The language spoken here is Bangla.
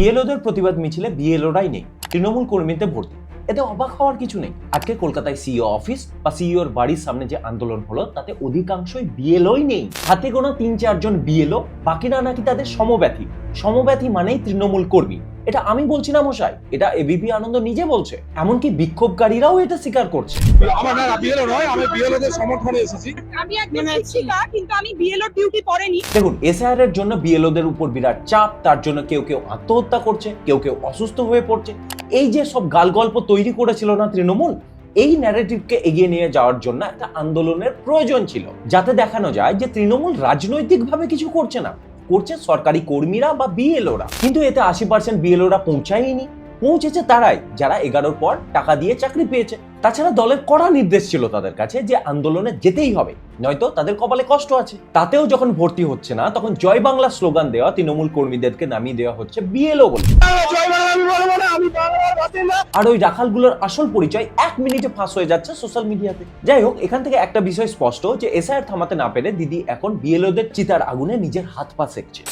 বিএলওদের প্রতিবাদ মিছিলে বিএলওরাই নেই, তৃণমূল কর্মীতে ভর্তি। এতে অবাক হওয়ার কিছু নেই। আজকে কলকাতায় সিইও অফিস বা সিইওর বাড়ির সামনে যে আন্দোলন হলো, তাতে অধিকাংশই বিএলওই নেই। হাতে গোনা তিন চারজন বিএলও বাকিরা নাকি তাদের সমব্যাথী। সমব্যাথী মানেই তৃণমূল কর্মী। এটা আমি বলছি না মশাই এটা এবিপি আনন্দ নিজে বলছে এমনকি বিক্ষোভকারীরাও এটা স্বীকার করছে। আমার না বিএলও নয় আমি বিএলও দের সমর্থনে এসেছি। আমি একজন শিক্ষিকা কিন্তু আমি বিএলও ডিউটি পড়েনি। দেখুন এসআইআর এর জন্য বিএলওদের উপর বিরাট চাপ তার জন্য কেউ কেউ আত্মহত্যা করছে কেউ কেউ অসুস্থ হয়ে পড়ছে। এই যে সব গালগল্প তৈরি করেছিল না তৃণমূল এই ন্যারেটিভকে এগিয়ে নিয়ে যাওয়ার জন্য একটা আন্দোলনের প্রয়োজন ছিল যাতে দেখানো যায় যে তৃণমূল রাজনৈতিকভাবে কিছু করছে না। করছে সরকারি কর্মীরা বা বিএলওরা কিন্তু এতে আশি পার্সেন্ট বিএলওরা পৌঁছায়নি। পৌঁছেছে তারাই, যারা এগারোর পর টাকা দিয়ে চাকরি পেয়েছে। তাছাড়া দলের কড়া নির্দেশ ছিল তাদের কাছে যে আন্দোলনে যেতেই হবে। নয়তো তাদের কপালে কষ্ট আছে। তাতেও যখন ভর্তি হচ্ছে না, তখন জয় বাংলা স্লোগান দেওয়া তৃণমূল কর্মীদেরকে নামিয়ে দেওয়া হচ্ছে বিএলও বলে। আর ওই রাখালগুলোর আসল পরিচয় এক মিনিটে ফাঁস হয়ে যাচ্ছে সোশ্যাল মিডিয়াতে। যাই হোক, এখান থেকে একটা বিষয় স্পষ্ট যে এসআইআর থামাতে না পেরে দিদি এখন বিএলওদের চিতার আগুনে নিজের হাত পা সেকছে।